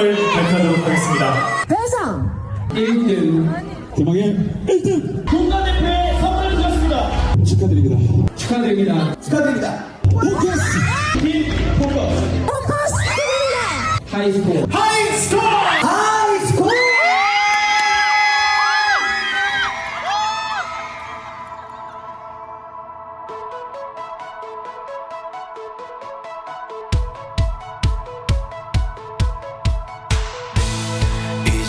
상을 발표하도록 하겠습니다. 대상 1등 대망의 1등 국가대표의 선물을 주셨습니다. 축하드립니다. 축하드립니다. 축하드립니다. 포커스 팀 포커스 포커스 하이스코어